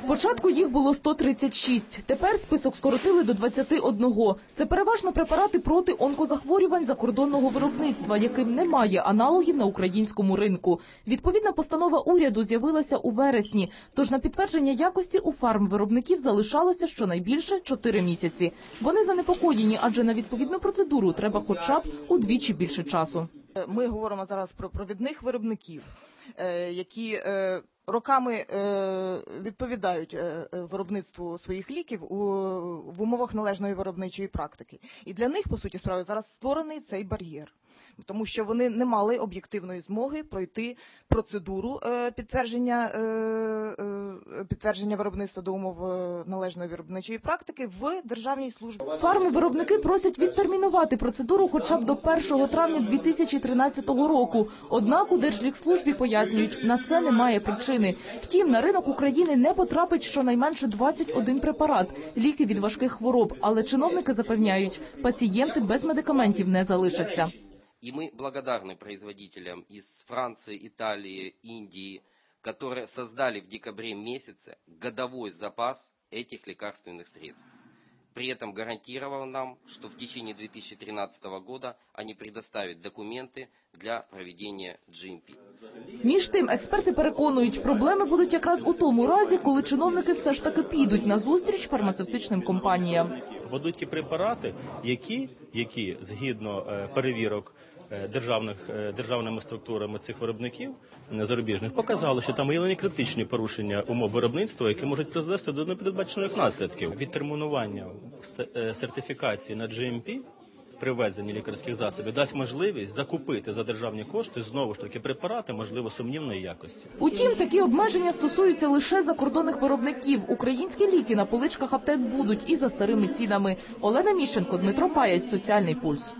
Спочатку їх було 136, тепер список скоротили до 21. Це переважно препарати проти онкозахворювань закордонного виробництва, яким немає аналогів на українському ринку. Відповідна постанова уряду з'явилася у вересні, тож на підтвердження якості у фармвиробників залишалося щонайбільше 4 місяці. Вони занепокоєні, адже на відповідну процедуру треба хоча б удвічі більше часу. Ми говоримо зараз про провідних виробників, які е, роками е, відповідають е, е, виробництву своїх ліків в умовах належної виробничої практики. І для них, по суті справи, зараз створений цей бар'єр. Тому що вони не мали об'єктивної змоги пройти процедуру е, підтвердження, е, е, підтвердження виробництва до умов е, належної виробничої практики в державній службі. Фармвиробники просять відтермінувати процедуру хоча б до 1 травня 2013 року. Однак у Держлікслужбі пояснюють, на це немає причини. Втім, на ринок України не потрапить щонайменше 21 препарат – ліки від важких хвороб. Але чиновники запевняють, пацієнти без медикаментів не залишаться. И мы благодарны производителям из Франции, Италии, Индии, которые создали в декабре месяце годовой запас этих лекарственных средств. При этом гарантировал нам, что в течение 2013 года они предоставят документы для проведения GMP. Між тим, експерти переконують, проблеми будуть якраз у тому разі, коли чиновники все ж таки підуть на зустріч фармацевтичним компаніям. Будуть ті препарати, які, які згідно е, перевірок е, державних е, державними структурами цих виробників е, зарубіжних показали, що там є критичні порушення умов виробництва, які можуть призвести до непередбачених наслідків. Відтермінування е, сертифікації на GMP при ввезенні лікарських засобів дасть можливість закупити за державні кошти знову ж таки препарати, можливо, сумнівної якості. Утім, такі обмеження стосуються лише закордонних виробників. Українські ліки на поличках аптек будуть і за старими цінами. Олена Міщенко, Дмитро Паяць, Соціальний пульс.